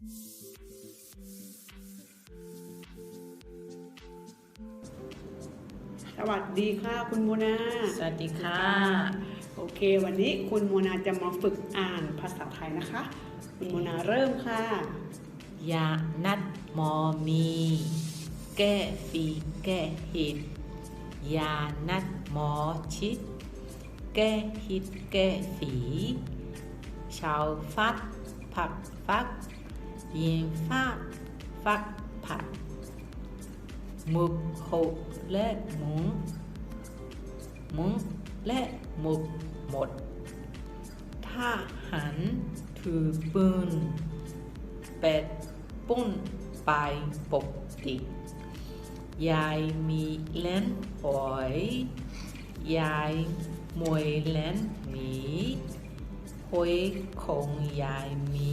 สวัสดีค่ะคุณโมนา สวัสดีค่ะ โอเค วันนี้คุณโมนาจะมาฝึกอ่านภาษาไทยนะคะ คุณโมนาเริ่มค่ะ ยานัดหมอมี แก้ฝีแก้หิดยานัดหมอชิด แก้หิดแก้ฝีชาวฟักผักฟัก เย็นฟักฟักผัดหมึกหกและหมุงหมุงและหมึกหมดถ้าหันถือปืนเป็ดปุ้นไปปกติยายมีเล่นหอย ยายมวยเล่นหมีหอยของยายมี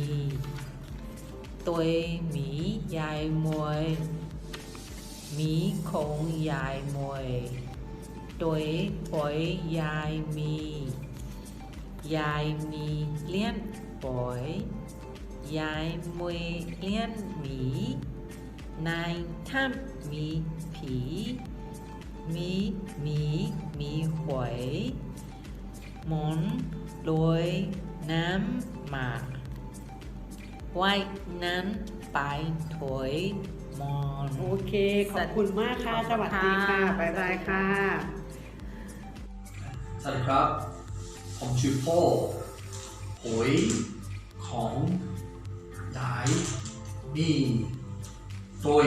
ตัวหมียายมวยหมีของยายมวยตัวหอยยายมี ยายมีเลี้ยนหอยยายมวยเลี้ยนหมีนายถ้ำมีผีมีหมีมีหวยหมอนโดยน้ำหมาก ว่ายน้ำไปถอยมอน โอเค ขอบคุณมากค่ะ สวัสดีค่ะ บ๊ายบายค่ะ สวัสดีครับ ผมชื่อโป้หอยของยายมีตัว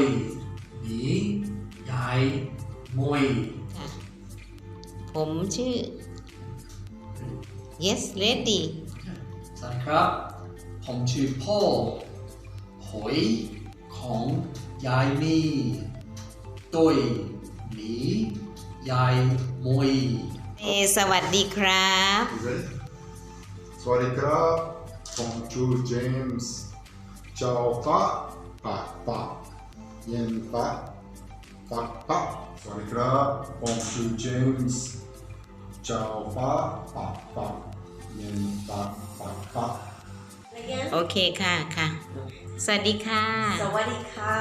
หมียายมวยค่ะผมชื่อ yes lady สวัสดีครับ ผมชื่อพ่อหอยของยายมีตัวหมียายมวยเอสวัสดีครับ You ready? สวัสดีครับผมชื่อเจมส์เจ้าฟ้าปากปากเย็นฟ้าปากปากสวัสดีครับผมชื่อเจมส์เจ้าฟ้าปากปากเย็นฟ้าปากปาก โอเคค่ะค่ะ สวัสดีค่ะ สวัสดีค่ะ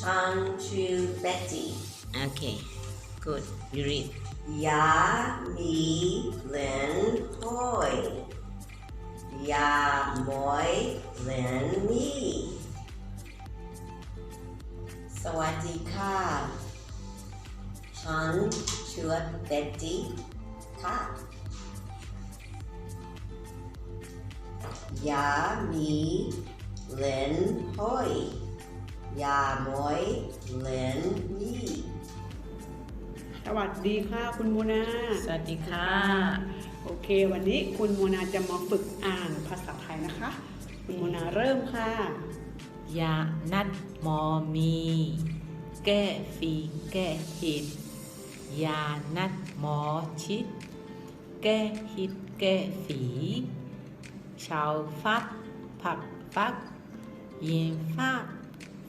ฉันชื่อเบ็ตตี้โอเค good you read ยามีเล่นหอยยามวยเล่นมีสวัสดีค่ะฉันชื่อเบ็ตตี้ค่ะ ยามีเล่นหอยยามวยเล่นมีสวัสดีค่ะคุณโมนา สวัสดีค่ะ โอเค วันนี้คุณโมนาจะมาฝึกอ่านภาษาไทยนะคะ คุณโมนาเริ่มค่ะ ยานัดหมอมี แก้ฝีแก้หิดยานัดหมอชิด แก้หิดแก้ฝี ชาวฟักผักฟักเย็นฟัก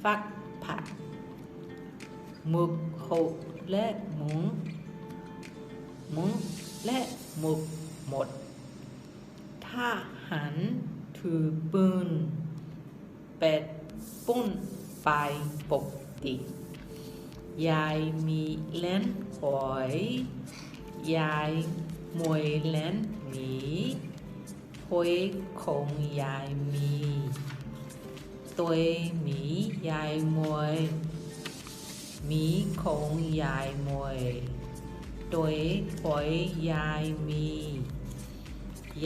ฟักผัดหมึกหกและหมุงหมุงและหมึกหมดถ้าหันถือปืนเป็ดปุ้นไปปกติ ยายมีเล่นหอย ยายมวยเล่นหมี หอยของยายมีตัวหมียายมวยหมีของยายมวยตัวหอยยายมี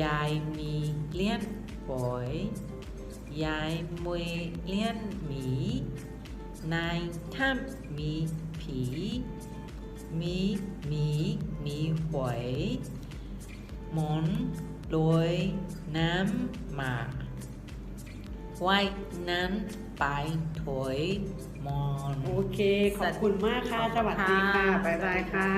ยายมีเลี้ยนหอยยายมวยเลี้ยนหมีนายถ้ำมีผีมีหมีมีหวยหมอน โดยน้ำหมากว่ายน้ำไปถอยมอนโอเค ขอบคุณมากค่ะ สวัสดีค่ะ บ๊ายบายค่ะ